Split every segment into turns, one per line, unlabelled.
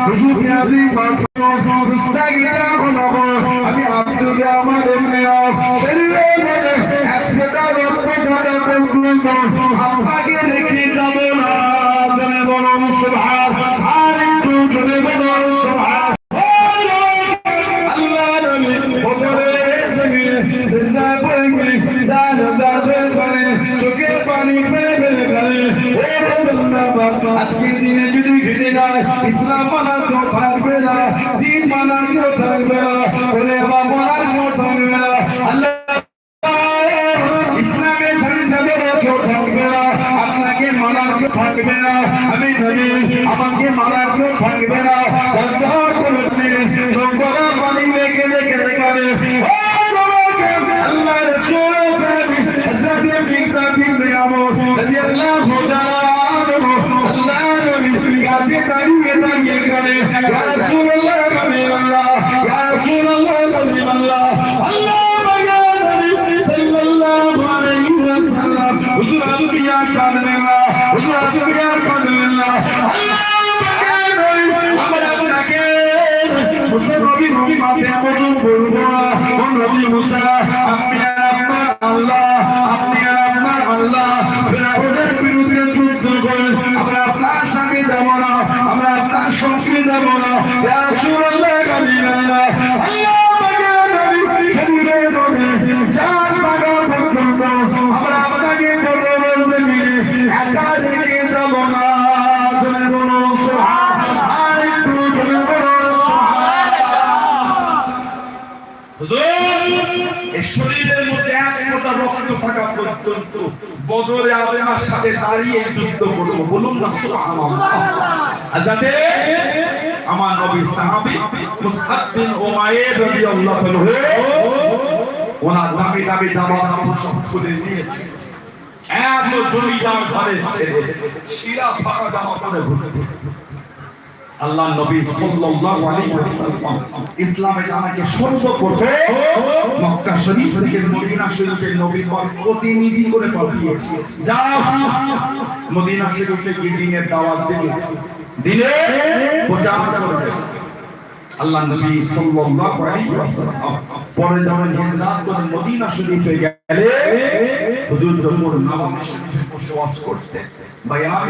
হুজুর নবী পাক মুস্তাগিরা হলো আমি আব্দুল রহমান ইবনে আওফ শরীরে মধ্যে একশোটা রক্ত ঝরা পর্যন্ত আপনাকে রেখে যাব না জনে বলুন সুবহান আর একটু জনে বলুন থাকবে না দিন মানা তো আপনার আল্লাহ, আপনি আপনার আল্লাহ। বিরুদ্ধে যুদ্ধ করেন। আমরা আপনার সঙ্গে যাব না। আমরা আপনার না। আল্লাহ
শরীরের মধ্যে এক ফোঁটা রক্ত থাকা পর্যন্ত বদরে আপনার সাথে দাঁড়িয়ে যুদ্ধ করব। বলুন না, সুবহানাল্লাহ। আমার নবী সাহাবী মুসআব বিন উমাইর রাদিয়াল্লাহু আনহু ওনার দামি দামি জামা কাপড় সব খুলে নিয়েছে। এত জমিদার ঘরে ছেড়ে শিরা ফাঁকা জামা পরে ঘুরতে। আল্লাহ নবী সাল্লাল্লাহু আলাইহি ওয়াসাল্লাম ইসলামে আমাকে সর্বপ্রথম মক্কা শরীফ থেকে মদিনা শরীফে নবী পাক প্রতিনিধি করে পাঠিয়েছে। যাও। মদিনা শরীফে গিয়ে দাওয়াত দিবে দিনে প্রচার করবে আল্লাহ নবী সাল্লাল্লাহু আলাইহি ওয়াসাল্লাম পরে যখন হিজরত করে মদিনা শরীফে গেলে হুজুর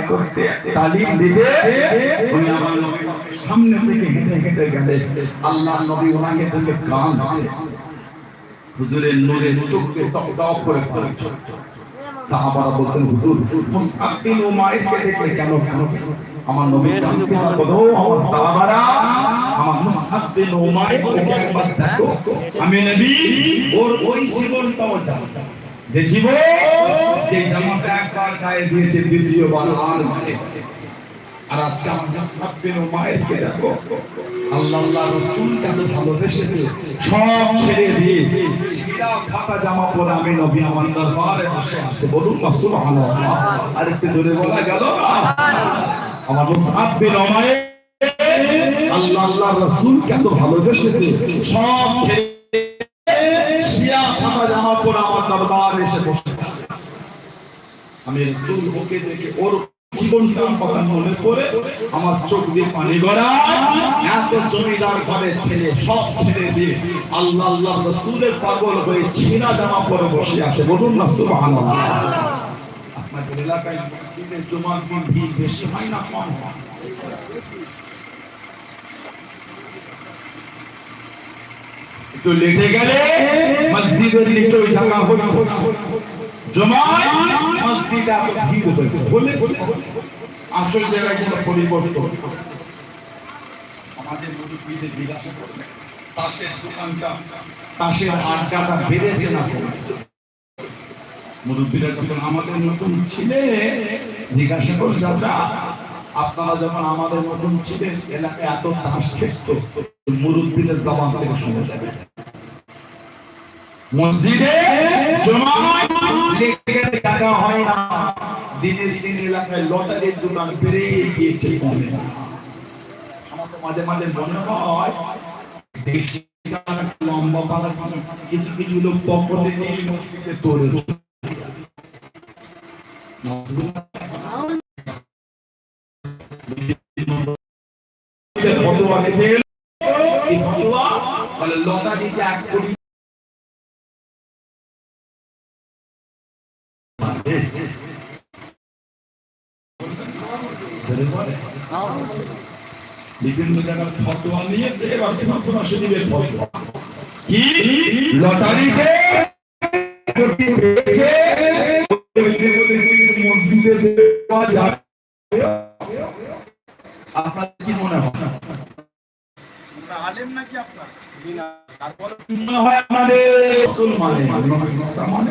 করতে। তালিম দিতে আমার সামনে থেকে হেঁটে হেঁটে গেলে আল্লাহ নবী ওনাকে দেখে গান হুজুরের নূরে চোখকে টক টক করে সাহাবারা বলতেন, হুজুর কেন কেন? আমার নবী জানতে বলো আমার সাহাবারা, আমার মুসআব একবার দেখো। আমি নবী, ওর ওই জীবনটাও জানতাম যে জীবন জামাটা একবার দিয়েছে দ্বিতীয়বার আর মানে। আর আজকে আমার মুসআব বিন উমাইরকে দেখো। আল্লাহ আল্লাহ রাসূল এত ভালোবেসেছে। সব ছেড়ে দিয়ে সিরা ফাটা জামা পরে আমি নবী আমার দরবারে বসে আছে। বলুন না আর একটু জোরে বলা গেল আমার মুসআব বিন উমাইর আল্লাহ আল্লাহ রাসূল এত ভালোবেসেছে। সব ছেড়ে দরবারে এসে বসে আমি রাসূল ওকে দেখে ওর জীবনটার কথা মনে পড়ে, আমার চোখ দিয়ে পানি গড়া এত জমিদার ঘরের ছেলে, সব ছেড়ে দিয়ে আল্লাহ আল্লাহ রসুলের পাগল হয়ে ছিনা জামা পরে বসে আছে। বলুন না, সুবহানাল্লাহ। আপনাদের এলাকায় মসজিদে জুমার দিন ভিড় বেশি হয় না কম হয়? একটু লেটে গেলে মসজিদের কোনো পরিবর্তন আমাদের মুরব্বীদের জিজ্ঞাসা করবে তাসের দোকানটা, তাসের আড্ডাটা বেড়েছে না মুরব্বীরা যখন আমাদের নতুন ছিলে জিজ্ঞাসা করে চাচা, আপনারা যখন আমাদের মতন ছিলেন, এলাকায় এত তাস খেত মুরব্বীদের জবান থেকে শুনে যাবে। মসজিদে জমায় টাকা হয় না দিনে দিনে এলাকায় লটারির দোকান বেড়ে গিয়েছে আমার তো মাঝে মাঝে মনে হয় লম্বা পাড়া কিছু কিছু লোক পকেটে নিয়ে মসজিদে তোলে ফটোয়া দিতে ফটোয়া বলে, লটারিতে এক কোটি বিভিন্ন জায়গার ফটোয়া নিয়ে এবার ফটোয়া শরীফের ফটোয়া কি? লটারিতে? মসজিদে দেওয়া যাবে আপনার কি মনে হয়? মনে হয় আমাদের মুসলমানের? মানে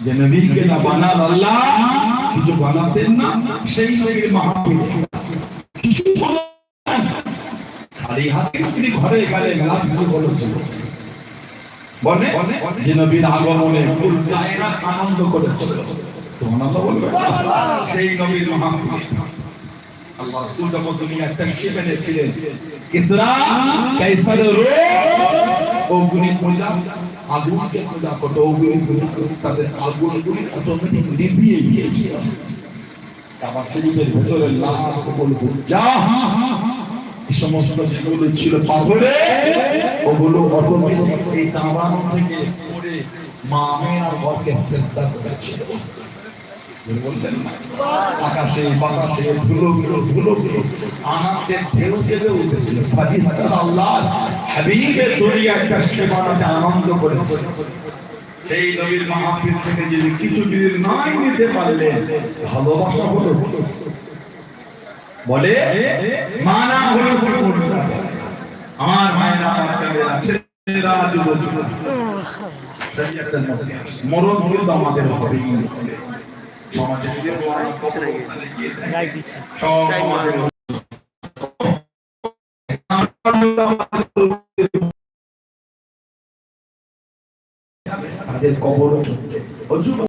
যে নবীকে না বানাল আল্লাহ কিছু বানাতেন না সেই নবীর মাহফিলে কিছু। খালি হাতে তিনি ঘরে লাভ কি বলেছিল বলে যে নবীর আগমনে ফুল আনন্দ করেছিল সুবহানাল্লাহ বলবেন সেই নবীর মাহফিল আল্লাহ রাসূল যখন দুনিয়া তশরিফ এনেছিলেন কিসরা কাইসার রো ও গুনি পূজা আগুনকে পূজা করতো করতো তাদের আগুন গুলি অটোমেটিক নিভিয়ে গিয়েছে আবার শরীরের ভেতরে লাল বলব যা সমস্ত যেগুলো ছিল পাথরে ওগুলো অটোমেটিক এই দাঁড়ানো থেকে পড়ে মা মেয়ের ঘরকে চেষ্টা করেছিল বললেন আকাশে বাতাসে ধুলো গুলো ধুলো গুলো আনাতে ঢেউ চেপে উঠেছিল ফারিস্তার আল্লাহ হাবিবের দরিয়া কাশকে বানাতে আনন্দ করেছে। সেই নবীর মাহফিল থেকে যদি কিছু যদি নাই নিতে পারলেন ভালোবাসা হলো বলে মানা হলো আমার মায়েরা আমার ছেলেরা ছেলেরা যুবক। মরণ হলো আমাদের হবে। সমাজে সব আমাদের হবে। কবর